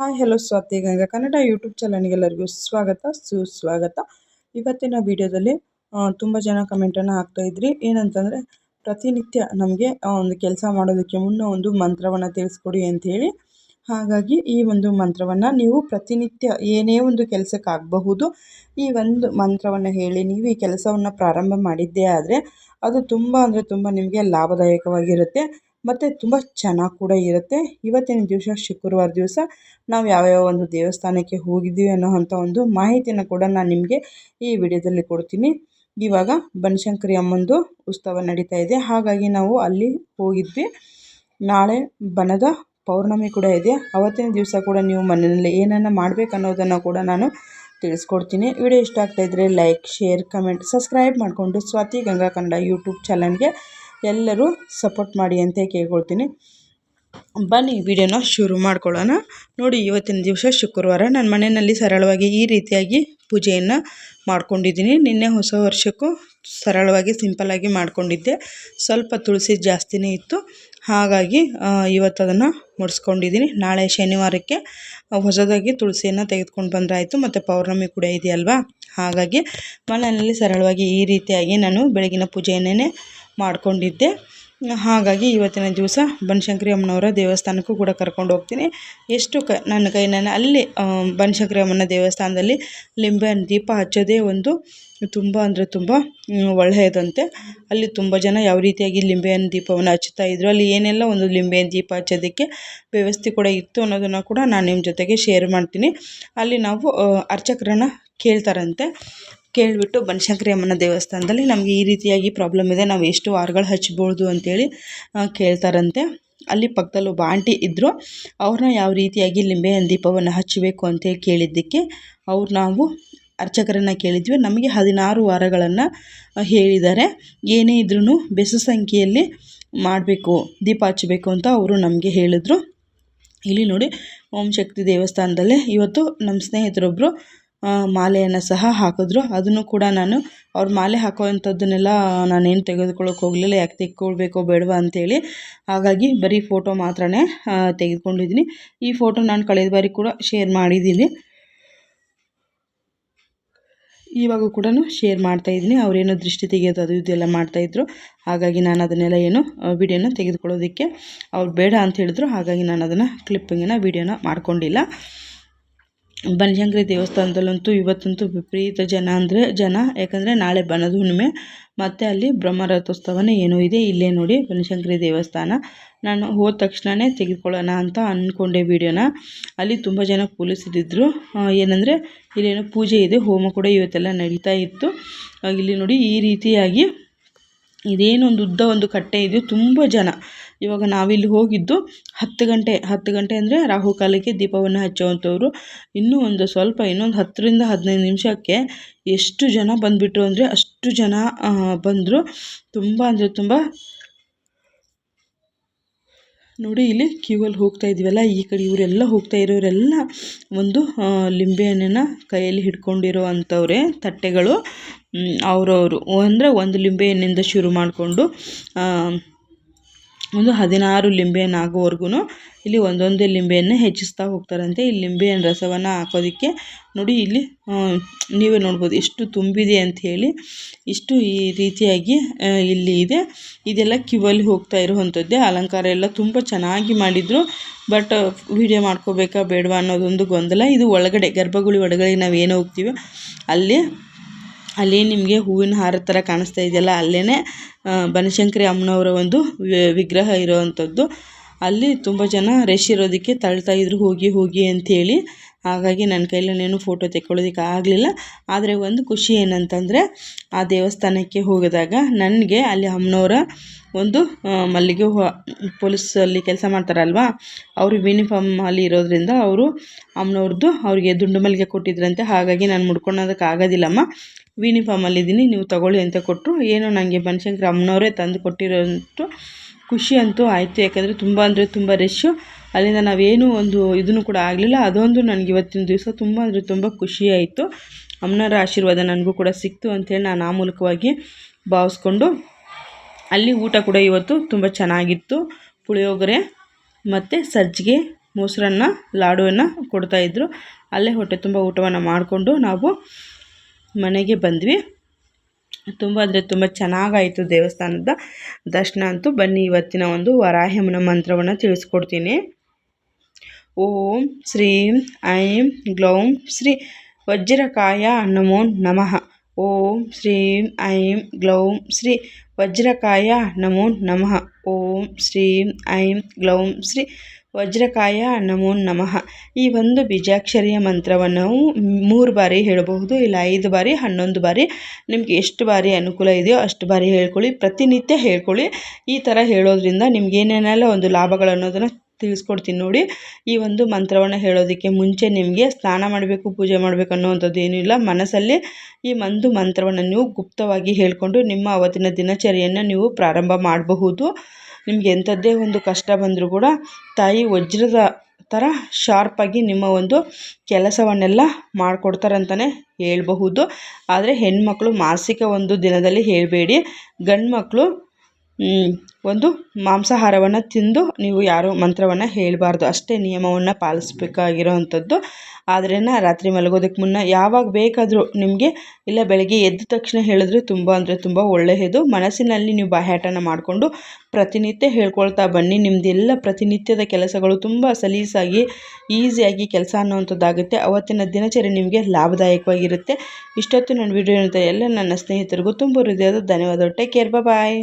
Hi hello Swati Ganga, Kannada YouTube ಚಾನಲ್ಗೆಲ್ಲರಿಗೂ ಸ್ವಾಗತ, ಸುಸ್ವಾಗತ. ಇವತ್ತಿನ ವಿಡಿಯೋದಲ್ಲಿ ತುಂಬ ಜನ ಕಮೆಂಟನ್ನು ಇದ್ರಿ. ಏನಂತಂದರೆ, ಪ್ರತಿನಿತ್ಯ ನಮಗೆ ಒಂದು ಕೆಲಸ ಮಾಡೋದಕ್ಕೆ ಮುನ್ನ ಒಂದು ಮಂತ್ರವನ್ನು ತಿಳಿಸ್ಕೊಡಿ ಅಂಥೇಳಿ ಹಾಗಾಗಿ ಈ ಒಂದು ಮಂತ್ರವನ್ನು ನೀವು ಪ್ರತಿನಿತ್ಯ ಏನೇ ಒಂದು ಕೆಲಸಕ್ಕಾಗಬಹುದು ಈ ಒಂದು ಮಂತ್ರವನ್ನು ಹೇಳಿ ನೀವು ಈ ಕೆಲಸವನ್ನು ಪ್ರಾರಂಭ ಮಾಡಿದ್ದೇ ಆದರೆ, ಅದು ತುಂಬ ಅಂದರೆ ತುಂಬ ನಿಮಗೆ ಲಾಭದಾಯಕವಾಗಿರುತ್ತೆ. ಮತ್ತು ತುಂಬ ಚೆನ್ನಾಗಿ ಕೂಡ ಇರುತ್ತೆ. ಇವತ್ತಿನ ದಿವಸ, ಶುಕ್ರವಾರ ದಿವಸ ನಾವು ಯಾವ್ಯಾವ ಒಂದು ದೇವಸ್ಥಾನಕ್ಕೆ ಹೋಗಿದ್ದೀವಿ ಅನ್ನೋ ಅಂಥ ಒಂದು ಮಾಹಿತಿನ ಕೂಡ ನಾನು ನಿಮಗೆ ಈ ವಿಡಿಯೋದಲ್ಲಿ ಕೊಡ್ತೀನಿ. ಇವಾಗ ಬನಶಂಕರಿ ಅಮ್ಮಂದು ಉತ್ಸವ ನಡೀತಾ ಇದೆ. ಹಾಗಾಗಿ ನಾವು ಅಲ್ಲಿ ಹೋಗಿದ್ವಿ. ನಾಳೆ ಬನದ ಪೌರ್ಣಮಿ ಕೂಡ ಇದೆ. ಅವತ್ತಿನ ದಿವಸ ಕೂಡ ನೀವು ಮನೆಯಲ್ಲಿ ಏನನ್ನು ಮಾಡಬೇಕು ಅನ್ನೋದನ್ನು ಕೂಡ ನಾನು ತಿಳಿಸ್ಕೊಡ್ತೀನಿ. ವಿಡಿಯೋ ಇಷ್ಟ ಆಗ್ತಾಯಿದ್ರೆ ಲೈಕ್, ಶೇರ್, ಕಮೆಂಟ್, ಸಬ್ಸ್ಕ್ರೈಬ್ ಮಾಡಿಕೊಂಡು ಸ್ವಾತಿ ಗಂಗಾ ಕನ್ನಡ ಯೂಟ್ಯೂಬ್ ಚಾನಲ್ಗೆ ಎಲ್ಲರೂ ಸಪೋರ್ಟ್ ಮಾಡಿ ಅಂತ ಕೇಳ್ಕೊಳ್ತೀನಿ. ಬನ್ನಿ, ವಿಡಿಯೋನ ಶುರು ಮಾಡ್ಕೊಳ್ಳೋಣ. ನೋಡಿ, ಇವತ್ತಿನ ದಿವಸ ಶುಕ್ರವಾರ ನನ್ನ ಮನೆಯಲ್ಲಿ ಸರಳವಾಗಿ ಈ ರೀತಿಯಾಗಿ ಪೂಜೆಯನ್ನು ಮಾಡ್ಕೊಂಡಿದ್ದೀನಿ. ನಿನ್ನೆ ಹೊಸ ವರ್ಷಕ್ಕೂ ಸರಳವಾಗಿ ಸಿಂಪಲ್ಲಾಗಿ ಮಾಡ್ಕೊಂಡಿದ್ದೆ. ಸ್ವಲ್ಪ ತುಳಸಿ ಜಾಸ್ತಿನೇ ಇತ್ತು. ಹಾಗಾಗಿ ಇವತ್ತು ಅದನ್ನು ಮುಡಿಸ್ಕೊಂಡಿದ್ದೀನಿ ನಾಳೆ ಶನಿವಾರಕ್ಕೆ ಹೊಸದಾಗಿ ತುಳಸಿಯನ್ನು ತೆಗೆದುಕೊಂಡು ಬಂದರಾಯಿತು. ಮತ್ತು ಪೌರ್ಣಮಿ ಕೂಡ ಇದೆಯಲ್ವಾ? ಹಾಗಾಗಿ ಮನೆಯಲ್ಲಿ ಸರಳವಾಗಿ ಈ ರೀತಿಯಾಗಿ ನಾನು ಬೆಳಗಿನ ಪೂಜೆಯನ್ನೇ ಮಾಡಿಕೊಂಡಿದ್ದೆ. ಹಾಗಾಗಿ ಇವತ್ತಿನ ದಿವಸ ಬನಶಂಕರಿ ಅಮ್ಮನವರ ದೇವಸ್ಥಾನಕ್ಕೂ ಕೂಡ ಕರ್ಕೊಂಡು ಹೋಗ್ತೀನಿ. ಎಷ್ಟು ಕ, ನನ್ನ ಕೈ ನಾನು ಅಲ್ಲಿ ಬನಶಂಕರಿ ಅಮ್ಮನ ದೇವಸ್ಥಾನದಲ್ಲಿ ಲಿಂಬೆಹಣ್ಣು ದೀಪ ಹಚ್ಚೋದೇ ಒಂದು ತುಂಬ ಅಂದರೆ ತುಂಬ ಒಳ್ಳೆಯದಂತೆ. ಅಲ್ಲಿ ತುಂಬ ಜನ ಯಾವ ರೀತಿಯಾಗಿ ಲಿಂಬೆಹಣ್ಣು ದೀಪವನ್ನು ಹಚ್ಚುತ್ತಾ ಇದ್ರು, ಅಲ್ಲಿ ಏನೆಲ್ಲ ಒಂದು ಲಿಂಬೆಹಣ್ಣು ದೀಪ ಹಚ್ಚೋದಕ್ಕೆ ವ್ಯವಸ್ಥೆ ಕೂಡ ಇತ್ತು ಅನ್ನೋದನ್ನು ಕೂಡ ನಾನು ನಿಮ್ಮ ಜೊತೆಗೆ ಶೇರ್ ಮಾಡ್ತೀನಿ. ಅಲ್ಲಿ ನಾವು ಅರ್ಚಕರನ್ನು ಕೇಳ್ತಾರಂತೆ. ಕೇಳಿಬಿಟ್ಟು ಬನಶಂಕರಿ ಅಮ್ಮನ ದೇವಸ್ಥಾನದಲ್ಲಿ ನಮಗೆ ಈ ರೀತಿಯಾಗಿ ಪ್ರಾಬ್ಲಮ್ ಇದೆ. ನಾವು ಎಷ್ಟು ವಾರಗಳು ಹಚ್ಬೋದು ಅಂತೇಳಿ ಕೇಳ್ತಾರಂತೆ. ಅಲ್ಲಿ ಪಕ್ಕದಲ್ಲಿ ಒಬ್ಬ ಆಂಟಿ ಇದ್ದರು ಅವ್ರನ್ನ ಯಾವ ರೀತಿಯಾಗಿ ಲಿಂಬೆಹಣ್ಣು ದೀಪವನ್ನು ಹಚ್ಚಬೇಕು ಅಂತೇಳಿ ಕೇಳಿದ್ದಕ್ಕೆ ಅವ್ರು ನಾವು ಅರ್ಚಕರನ್ನು ಕೇಳಿದ್ವಿ. ನಮಗೆ ಹದಿನಾರು ವಾರಗಳನ್ನು ಹೇಳಿದ್ದಾರೆ. ಏನೇ ಇದ್ರೂ ಬೆಸ ಸಂಖ್ಯೆಯಲ್ಲಿ ಮಾಡಬೇಕು, ದೀಪ ಹಚ್ಚಬೇಕು ಅಂತ ಅವರು ನಮಗೆ ಹೇಳಿದ್ರು. ಇಲ್ಲಿ ನೋಡಿ, ಓಂ ಶಕ್ತಿ ದೇವಸ್ಥಾನದಲ್ಲಿ ಇವತ್ತು ನಮ್ಮ ಸ್ನೇಹಿತರೊಬ್ಬರು ಮಾಲೆಯನ್ನು ಸಹ ಹಾಕಿದ್ರು. ಅದನ್ನು ಕೂಡ ನಾನು ಅವ್ರು ಮಾಲೆ ಹಾಕುವಂಥದ್ದನ್ನೆಲ್ಲ ನಾನೇನು ತೆಗೆದುಕೊಳ್ಳೋಕೆ ಹೋಗಲಿಲ್ಲ. ಯಾಕೆ ತೆಕ್ಕೊಳ್ಬೇಕೋ ಬೇಡವಾ ಅಂಥೇಳಿ ಹಾಗಾಗಿ ಬರೀ ಫೋಟೋ ಮಾತ್ರನೇ ತೆಗೆದುಕೊಂಡಿದ್ದೀನಿ. ಈ ಫೋಟೋ ನಾನು ಕಳೆದ ಬಾರಿ ಕೂಡ ಶೇರ್ ಮಾಡಿದ್ದೀನಿ. ಇವಾಗ ಕೂಡ ಶೇರ್ ಮಾಡ್ತಾಯಿದ್ದೀನಿ ಅವರೇನೋ ದೃಷ್ಟಿ ತೆಗೆಯೋದು, ಅದು ಇದೆಲ್ಲ ಮಾಡ್ತಾಯಿದ್ರು ಹಾಗಾಗಿ ನಾನು ಅದನ್ನೆಲ್ಲ ಏನು ವಿಡಿಯೋನ ತೆಗೆದುಕೊಳ್ಳೋದಕ್ಕೆ ಅವ್ರು ಬೇಡ ಅಂತ ಹೇಳಿದ್ರು. ಹಾಗಾಗಿ ನಾನು ಅದನ್ನು ಕ್ಲಿಪ್ಪಿಂಗಿನ ವಿಡಿಯೋನ ಮಾಡ್ಕೊಂಡಿಲ್ಲ. ಬನಶಂಕರಿ ದೇವಸ್ಥಾನದಲ್ಲಂತೂ ಇವತ್ತಂತೂ ವಿಪರೀತ ಜನ ಅಂದರೆ ಜನ, ಯಾಕಂದರೆ ನಾಳೆ ಬನದ ಹುಣ್ಣಿಮೆ ಮತ್ತು ಅಲ್ಲಿ ಬ್ರಹ್ಮರಥೋತ್ಸವನೇ ಏನೋ ಇದೆ. ಇಲ್ಲೇ ನೋಡಿ ಬನಶಂಕರಿ ದೇವಸ್ಥಾನ. ನಾನು ಹೋದ ತಕ್ಷಣವೇ ತೆಗೆದುಕೊಳ್ಳೋಣ ಅಂತ ಅಂದ್ಕೊಂಡೆ ವೀಡಿಯೋನ. ಅಲ್ಲಿ ತುಂಬ ಜನ ಪೊಲೀಸರಿದ್ದರು ಏನಂದರೆ ಇಲ್ಲೇನೋ ಪೂಜೆ ಇದೆ, ಹೋಮ ಕೂಡ ಇವತ್ತೆಲ್ಲ ನಡೀತಾ ಇತ್ತು. ಇಲ್ಲಿ ನೋಡಿ ಈ ರೀತಿಯಾಗಿ ಇದೇನೊಂದು ಉದ್ದ ಒಂದು ಕಟ್ಟೆ ಇದೆ, ತುಂಬ ಜನ. ಇವಾಗ ನಾವಿಲ್ಲಿ ಹೋಗಿದ್ದು ಹತ್ತು ಗಂಟೆ ಹತ್ತು ಗಂಟೆ ಅಂದರೆ ರಾಹುಕಾಲಕ್ಕೆ ದೀಪವನ್ನು ಹಚ್ಚುವಂಥವ್ರು. ಇನ್ನೂ ಒಂದು ಸ್ವಲ್ಪ, ಇನ್ನೊಂದು ಹತ್ತರಿಂದ ಹದಿನೈದು ನಿಮಿಷಕ್ಕೆ ಎಷ್ಟು ಜನ ಬಂದುಬಿಟ್ರು ಅಂದರೆ ಅಷ್ಟು ಜನ ಬಂದರು. ತುಂಬ ಅಂದರೆ ತುಂಬ ನೋಡಿ ಇಲ್ಲಿ ಕ್ಯೂವಲ್ಲಿ ಹೋಗ್ತಾ ಇದ್ದೀವಲ್ಲ, ಈ ಕಡೆ ಇವರೆಲ್ಲ ಹೋಗ್ತಾ ಇರೋರೆಲ್ಲ ಒಂದು ಲಿಂಬೆಹಣ್ಣನ್ನು ಕೈಯಲ್ಲಿ ಹಿಡ್ಕೊಂಡಿರೋ ಅಂಥವ್ರೆ, ತಟ್ಟೆಗಳು. ಅವರವರು. ಅಂದರೆ ಒಂದು ಲಿಂಬೆಹಣ್ಣಿಂದ ಶುರು ಮಾಡಿಕೊಂಡು ಒಂದು ಹದಿನಾರು ಆಗೋವರೆಗೂ ಇಲ್ಲಿ ಒಂದೊಂದೇ ಲಿಂಬೆಯನ್ನು ಹೆಚ್ಚಿಸ್ತಾ ಹೋಗ್ತಾರಂತೆ. ಈ ಲಿಂಬೆಹಣ್ಣು ರಸವನ್ನು ಹಾಕೋದಕ್ಕೆ ನೋಡಿ ಇಲ್ಲಿ ನೀವೇ ನೋಡ್ಬೋದು ಎಷ್ಟು ತುಂಬಿದೆ ಅಂತ ಹೇಳಿ ಇಷ್ಟು ಈ ರೀತಿಯಾಗಿ ಇಲ್ಲಿ ಇದೆ. ಇದೆಲ್ಲ ಕ್ಯೂವಲ್ಲಿ ಹೋಗ್ತಾ ಇರುವಂಥದ್ದೇ. ಅಲಂಕಾರ ಎಲ್ಲ ತುಂಬ ಚೆನ್ನಾಗಿ ಮಾಡಿದರು. ಬಟ್, ವೀಡಿಯೋ ಮಾಡ್ಕೋಬೇಕಾ ಬೇಡವಾ ಅನ್ನೋದೊಂದು ಗೊಂದಲ. ಇದು ಒಳಗಡೆ, ಗರ್ಭಗುಡಿ ಒಳಗಡೆ ನಾವು ಏನು ಹೋಗ್ತೀವಿ ಅಲ್ಲಿ ಅಲ್ಲಿ ನಿಮಗೆ ಹೂವಿನ ಹಾರ ಥರ ಕಾಣಿಸ್ತಾ ಇದೆಯಲ್ಲ ಅಲ್ಲೇ ಬನಶಂಕರಿ ಅಮ್ಮನವರ ಒಂದು ವಿಗ್ರಹ ಇರೋವಂಥದ್ದು ಅಲ್ಲಿ ತುಂಬ ಜನ ರಶ್ ಇರೋದಕ್ಕೆ ತಳ್ತಾ ಇದ್ರು, ಹೋಗಿ ಹೋಗಿ ಅಂಥೇಳಿ. ಹಾಗಾಗಿ ನನ್ನ ಕೈಲಲ್ಲೇನು ಫೋಟೋ ತೆಕ್ಕೊಳ್ಳೋದಕ್ಕೆ ಆಗಲಿಲ್ಲ. ಆದರೆ ಒಂದು ಖುಷಿ ಏನಂತಂದರೆ, ಆ ದೇವಸ್ಥಾನಕ್ಕೆ ಹೋಗಿದಾಗ ನನಗೆ ಅಲ್ಲಿ ಅಮ್ಮನವರ ಒಂದು ಮಲ್ಲಿಗೆ ಪೊಲೀಸಲ್ಲಿ ಕೆಲಸ ಮಾಡ್ತಾರಲ್ವಾ, ಅವರು ಯೂನಿಫಾರ್ಮ್ ಅಲ್ಲಿ ಇರೋದ್ರಿಂದ ಅವರು ಅಮ್ಮನವ್ರದ್ದು ಅವ್ರಿಗೆ ದುಂಡು ಮಲ್ಲಿಗೆ ಕೊಟ್ಟಿದ್ರಂತೆ. ಹಾಗಾಗಿ ನಾನು ಮುಡ್ಕೊಳೋದಕ್ಕೆ ಆಗೋದಿಲ್ಲಮ್ಮ ಯೂನಿಫಾರ್ಮಲ್ಲಿದ್ದೀನಿ ನೀವು ತಗೊಳ್ಳಿ ಅಂತ ಕೊಟ್ಟರು ಏನೋ ನನಗೆ ಬನಶಂಕರಿ ಅಮ್ಮನವರೇ ತಂದು ಕೊಟ್ಟಿರೋಂಥ ಖುಷಿ ಅಂತೂ ಆಯಿತು. ಯಾಕಂದರೆ ತುಂಬ ಅಂದರೆ ತುಂಬ ರಶ್ಶು ಅಲ್ಲಿಂದ ನಾವೇನು ಒಂದು ಇದನ್ನು ಕೂಡ ಆಗಲಿಲ್ಲ. ಅದೊಂದು ನನಗೆ ಇವತ್ತಿನ ದಿವಸ ತುಂಬ ಅಂದರೆ ತುಂಬ ಖುಷಿಯಾಯಿತು ಅಮ್ಮನವರ ಆಶೀರ್ವಾದ ನನಗೂ ಕೂಡ ಸಿಕ್ತು ಅಂತೇಳಿ ನಾನು ಆ ಮೂಲಕವಾಗಿ ಭಾವಿಸ್ಕೊಂಡು ಅಲ್ಲಿ ಊಟ ಕೂಡ ಇವತ್ತು ತುಂಬ ಚೆನ್ನಾಗಿತ್ತು. ಪುಳಿಯೋಗರೆ ಮತ್ತು ಸಜ್ಜಿಗೆ, ಮೊಸರನ್ನ, ಲಾಡುವನ್ನು ಕೊಡ್ತಾಯಿದ್ರು ಅಲ್ಲೇ ಹೊಟ್ಟೆ ತುಂಬ ಊಟವನ್ನು ಮಾಡಿಕೊಂಡು ನಾವು ಮನೆಗೆ ಬಂದ್ವಿ. ತುಂಬ ಅಂದರೆ ತುಂಬ ಚೆನ್ನಾಗಾಯಿತು ದೇವಸ್ಥಾನದ ದರ್ಶನ ಅಂತೂ. ಬನ್ನಿ ಇವತ್ತಿನ ಒಂದು ವರಾಹ್ಯಮನ ಮಂತ್ರವನ್ನು ತಿಳಿಸ್ಕೊಡ್ತೀನಿ. ಓಂ ಶ್ರೀಂ, ಐಂ ಗ್ಲೌಂ ಶ್ರೀ ವಜ್ರಕಾಯ ನಮೋ ನಮಃ. ಓಂ ಶ್ರೀಂ, ಐಂ ಗ್ಲೌಂ ಶ್ರೀ ವಜ್ರಕಾಯ ನಮೋ ನಮಃ. ಓಂ ಶ್ರೀಂ, ಐಂ ಗ್ಲೌಂ ಶ್ರೀ ವಜ್ರಕಾಯ ನಮೋ ನಮಃ. ಈ ಒಂದು ಬೀಜಾಕ್ಷರಿಯ ಮಂತ್ರವನ್ನು ಮೂರು ಬಾರಿ ಹೇಳಬಹುದು, ಇಲ್ಲ ಐದು ಬಾರಿ, ಹನ್ನೊಂದು ಬಾರಿ. ನಿಮಗೆ ಎಷ್ಟು ಬಾರಿ ಅನುಕೂಲ ಇದೆಯೋ ಅಷ್ಟು ಬಾರಿ ಹೇಳ್ಕೊಳ್ಳಿ, ಪ್ರತಿನಿತ್ಯ ಹೇಳ್ಕೊಳ್ಳಿ. ಈ ಥರ ಹೇಳೋದ್ರಿಂದ ನಿಮ್ಗೆ ಏನೇನೆಲ್ಲ ಒಂದು ಲಾಭಗಳು ಅನ್ನೋದನ್ನು ತಿಳಿಸ್ಕೊಡ್ತೀನಿ ನೋಡಿ. ಈ ಒಂದು ಮಂತ್ರವನ್ನು ಹೇಳೋದಕ್ಕೆ ಮುಂಚೆ ನಿಮಗೆ ಸ್ನಾನ ಮಾಡಬೇಕು, ಪೂಜೆ ಮಾಡಬೇಕು ಅನ್ನೋವಂಥದ್ದು ಏನೂ ಇಲ್ಲ. ಮನಸ್ಸಲ್ಲಿ ಈ ಒಂದು ಮಂತ್ರವನ್ನು ನೀವು ಗುಪ್ತವಾಗಿ ಹೇಳಿಕೊಂಡು ನಿಮ್ಮ ಅವತ್ತಿನ ದಿನಚರಿಯನ್ನು ನೀವು ಪ್ರಾರಂಭ ಮಾಡಬಹುದು. ನಿಮಗೆ ಎಂಥದ್ದೇ ಒಂದು ಕಷ್ಟ ಬಂದರೂ ಕೂಡ ತಾಯಿ ವಜ್ರದ ಥರ ಶಾರ್ಪಾಗಿ ನಿಮ್ಮ ಒಂದು ಕೆಲಸವನ್ನೆಲ್ಲ ಮಾಡಿಕೊಡ್ತಾರಂತಲೇ ಹೇಳಬಹುದು. ಆದರೆ ಹೆಣ್ಮಕ್ಳು ಮಾಸಿಕ ಒಂದು ದಿನದಲ್ಲಿ ಹೇಳಬೇಡಿ. ಗಂಡು ಮಕ್ಕಳು ಒಂದು ಮಾಂಸಾಹಾರವನ್ನು ತಿಂದು ನೀವು ಯಾರೂ ಮಂತ್ರವನ್ನು ಹೇಳಬಾರ್ದು. ಅಷ್ಟೇ ನಿಯಮವನ್ನು ಪಾಲಿಸ್ಬೇಕಾಗಿರೋ ಅಂಥದ್ದು ನಾ ರಾತ್ರಿ ಮಲಗೋದಕ್ಕೆ ಮುನ್ನ ಯಾವಾಗ ಬೇಕಾದರೂ ನಿಮಗೆ, ಇಲ್ಲ ಬೆಳಗ್ಗೆ ಎದ್ದ ತಕ್ಷಣ ಹೇಳಿದ್ರೆ ತುಂಬ ಅಂದರೆ ತುಂಬ ಒಳ್ಳೆಯದು. ಮನಸ್ಸಿನಲ್ಲಿ ನೀವು ಬಾಹ್ಯಾಟನ ಮಾಡಿಕೊಂಡು ಪ್ರತಿನಿತ್ಯ ಹೇಳ್ಕೊಳ್ತಾ ಬನ್ನಿ. ನಿಮ್ಮದೆಲ್ಲ ಪ್ರತಿನಿತ್ಯದ ಕೆಲಸಗಳು ತುಂಬ ಸಲೀಸಾಗಿ, ಈಸಿಯಾಗಿ ಕೆಲಸ ಅನ್ನೋವಂಥದ್ದಾಗುತ್ತೆ ಅವತ್ತಿನ ದಿನಚರಿ ನಿಮಗೆ ಲಾಭದಾಯಕವಾಗಿರುತ್ತೆ. ಇಷ್ಟೊತ್ತು ನನ್ನ ವಿಡಿಯೋ ಎಲ್ಲ ನನ್ನ ಸ್ನೇಹಿತರಿಗೂ ತುಂಬ ಹೃದಯದ ಧನ್ಯವಾದ. Take care bye